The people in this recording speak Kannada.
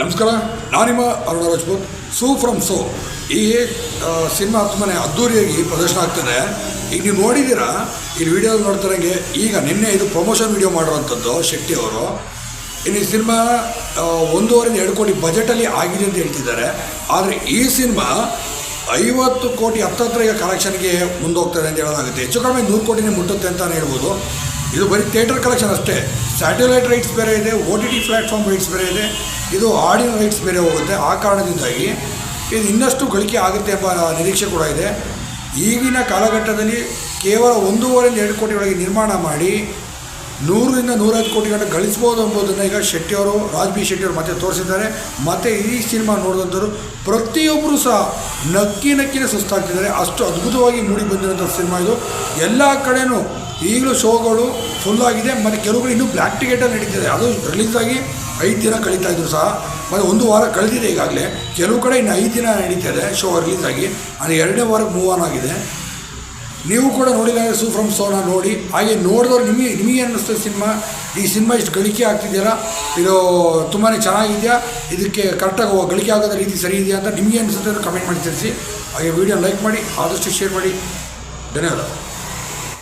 ನಮಸ್ಕಾರ, ನಾನಿಮ್ಮ ಅರುಣ ರಾಜ್ಪೂತ್. ಸೂ ಫ್ರಮ್ ಸೋ. ಈ ಸಿನಿಮಾ ತುಂಬಾ ಅದ್ದೂರಿಯಾಗಿ ಪ್ರದರ್ಶನ ಆಗ್ತದೆ. ಈಗ ನೀವು ನೋಡಿದ್ದೀರಾ, ಈ ವಿಡಿಯೋ ನೋಡ್ತಾರಂಗೆ ಈಗ ನಿನ್ನೆ ಇದು ಪ್ರಮೋಷನ್ ವಿಡಿಯೋ ಮಾಡಿರೋಂಥದ್ದು ಶೆಟ್ಟಿ ಅವರು. ಇನ್ನು ಈ ಸಿನಿಮಾ ಒಂದೂವರೆಯಿಂದ ಎರಡು ಕೋಟಿ ಬಜೆಟಲ್ಲಿ ಆಗಿದೆ ಅಂತ ಹೇಳ್ತಿದ್ದಾರೆ. ಆದರೆ ಈ ಸಿನಿಮಾ ಐವತ್ತು ಕೋಟಿ ಹತ್ತತ್ರ ಈಗ ಕಲೆಕ್ಷನ್ಗೆ ಮುಂದೋಗ್ತದೆ ಅಂತ ಹೇಳೋದಾಗುತ್ತೆ. ಹೆಚ್ಚು ಕಡಿಮೆ ನೂರು ಕೋಟಿನೇ ಮುಟ್ಟುತ್ತೆ ಅಂತಲೇ ಹೇಳ್ಬೋದು. ಇದು ಬರೀ ಥಿಯೇಟರ್ ಕಲೆಕ್ಷನ್ ಅಷ್ಟೇ. ಸ್ಯಾಟಲೈಟ್ ರೈಟ್ಸ್ ಬೇರೆ ಇದೆ O T T platform rights ಬೇರೆ ಇದೆ, ಇದು ಆಡಿಯೋ ರೈಟ್ಸ್ ಬೇರೆ ಹೋಗುತ್ತೆ ಆ ಕಾರಣದಿಂದಾಗಿ. ಇದು ಇನ್ನಷ್ಟು ಗಳಿಕೆ ಆಗುತ್ತೆ ಎಂಬ ನಿರೀಕ್ಷೆ ಕೂಡ ಇದೆ. ಈಗಿನ ಕಾಲಘಟ್ಟದಲ್ಲಿ ಕೇವಲ ಒಂದೂವರೆಯಿಂದ ಎರಡು ಕೋಟಿ ಒಳಗೆ ನಿರ್ಮಾಣ ಮಾಡಿ ನೂರರಿಂದ ನೂರೈದು ಕೋಟಿ ಗಂಟೆ ಗಳಿಸ್ಬೋದು ಎಂಬುದನ್ನು ಈಗ ಶೆಟ್ಟಿಯವರು ರಾಜ್ ಬಿ ಶೆಟ್ಟಿಯವರು ಮತ್ತೆ ತೋರಿಸಿದ್ದಾರೆ. ಮತ್ತು ಈ ಸಿನಿಮಾ ನೋಡಿದಂಥವ್ರು ಪ್ರತಿಯೊಬ್ಬರು ಸಹ ನಕ್ಕಿ ನಕ್ಕಿನೇ ಸುಸ್ತಾಗ್ತಿದ್ದಾರೆ. ಅಷ್ಟು ಅದ್ಭುತವಾಗಿ ಮೂಡಿ ಬಂದಿರೋಂಥ ಸಿನಿಮಾ ಇದು. ಎಲ್ಲ ಕಡೆನೂ ಈಗಲೂ ಶೋಗಳು ಫುಲ್ ಆಗಿದೆ. ಮತ್ತು ಕೆಲವುಗಳು ಇನ್ನೂ ಬ್ಲ್ಯಾಕ್ ಟಿಕೆಟಲ್ಲಿ ನಡೀತಿದೆ. ಅದು ರಿಲೀಸ್ ಆಗಿ ಐದು ದಿನ ಕಳೀತಾ ಇದ್ರು ಸಹ. ಮತ್ತು ಒಂದು ವಾರ ಕಳೆದಿದೆ ಈಗಾಗಲೇ. ಕೆಲವು ಕಡೆ ಇನ್ನು ಐದು ದಿನ ನಡೀತಿದೆ ಶೋ ರಿಲೀಸ್ ಆಗಿ. ಅದು ಎರಡನೇ ವಾರಕ್ಕೆ ಮೂವ್ ಆನ್ ಆಗಿದೆ. ನೀವು ಕೂಡ ನೋಡಿದಾಗ ಸೂ ಫ್ರಮ್ ಸೋನ ನೋಡಿ. ಹಾಗೆ ನೋಡಿದವ್ರು ನಿಮಗೆ ನಿಮಗೆ ಅನ್ನಿಸ್ತದೆ ಸಿನಿಮಾ? ಈ ಸಿನಿಮಾ ಇಷ್ಟು ಗಳಿಕೆ ಆಗ್ತಿದ್ದೀರಾ ಇದು ತುಂಬಾ ಚೆನ್ನಾಗಿದೆಯಾ? ಇದಕ್ಕೆ ಕರೆಕ್ಟಾಗಿ ಗಳಿಕೆ ಆಗೋದ ರೀತಿ ಸರಿ ಇದೆಯಾ ಅಂತ ನಿಮಗೆ ಅನಿಸುತ್ತೆ ಕಮೆಂಟ್ ಮಾಡಿ ತಿಳಿಸಿ. ಹಾಗೆ ವಿಡಿಯೋ ಲೈಕ್ ಮಾಡಿ, ಆದಷ್ಟು ಶೇರ್ ಮಾಡಿ. ಧನ್ಯವಾದ.